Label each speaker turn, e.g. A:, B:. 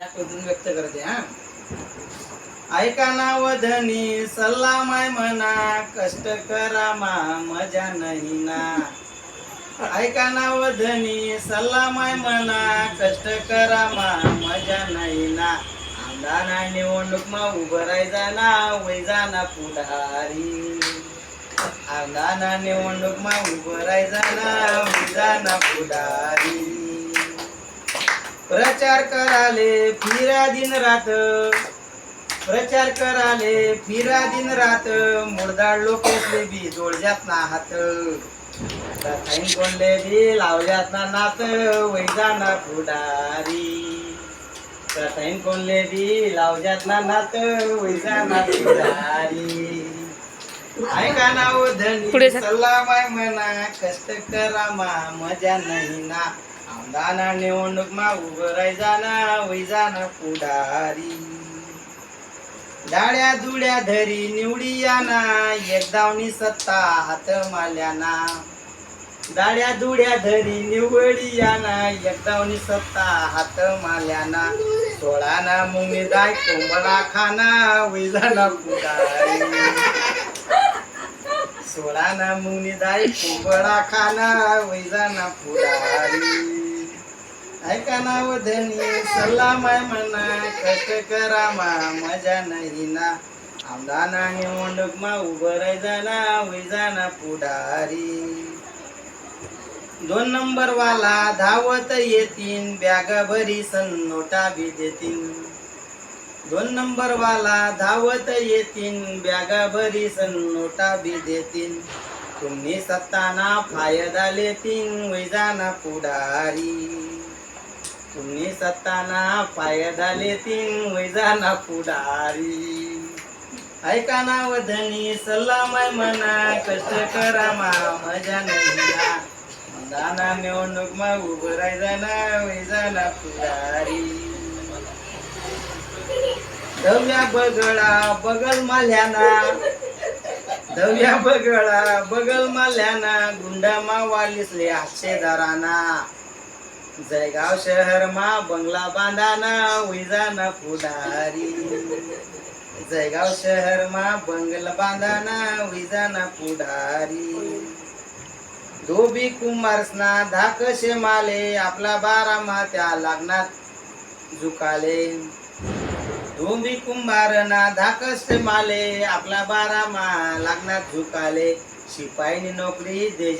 A: व्यक्त करते हा. ऐका ना वधनी सल्ला माय म्हणा कष्ट करा मा मजा नाही ना. ऐका ना वधनी सल्ला माय म्हणा कष्ट करा मा मजा नाही ना. आमदार निवडणूक मा उभं राहायचा ना वैजाना पुढारी. आमदार निवडणूक मा उभं राहायचा ना वैजाना पुढारी. प्रचार कराले फिरा दिन रात. प्रचार कराले फिरा दिन रात. मुर्दाड लोकेसले बी जोडजात ना हात. कोणले बी लावल्यात ना नात. वैजाना पुढारी. कथाईन कोणले बी लावल्यात ना नात. वैजाना पुढारी. ऐका ना ओ धनी. सल्ला माय म्हणा कष्ट करा मा मजा नाही ना. आमदाना निवडणूक मा उभं राहायचा ना वैजाना पुढारी. डाळ्या दुड्या धरी निवडी याना एकदावनी सत्ता हात माल्याना. डाळ्या दुड्या धरी निवडी याना एकदावनी सत्ता हात माल्याना. सोळाना मुंगी जाय कोंबडा खाना वैजाना पुढारी. सोळाना मुनी दाई कोंबडा खाना वैजाना पुढारी. ऐका ना वधनी सल्ला माय म्हणा कष्ट करा मा मजा नाही ना. आमदाना निवडणूक मा उभं राहायचा ना वैजाना पुढारी. दोन नंबर वाला धावत येतीन बॅग भरी सन नोटा बी देतीन. दोन नंबर वाला धावत येतीन बॅग भरी सन नोटा बी देतीन. तुम्ही सत्ताना फायदा लेतीन वैजाना पुढारी. तुम्ही सत्ताना फायदा तीन वैजाना पुढारी. ऐका ना वधनी सल्ला माय म्हणा कष्ट करा मा मजा नाही दाना निवडणूक मा उभं राहायचा ना वैजाना पुढारी. दव्या बगळा बगल माल्याना. दव्या बगळा बगल माल्याना गुंडा मा वालिसले हातशेदाराना जयगाव शहर मा बंगला बांधाना विजाना पुढारी. जयगाव शहर मा बंगला बांधाना विजाना पुढारी. धोबी कुंभारसना धाकशे माले आपला बारा मा त्या लागणार झुकाले. धोबी कुंभारना धाकशे माले आपला बारा मा लागणार झुकाले. शिपाईनी नोकरी दे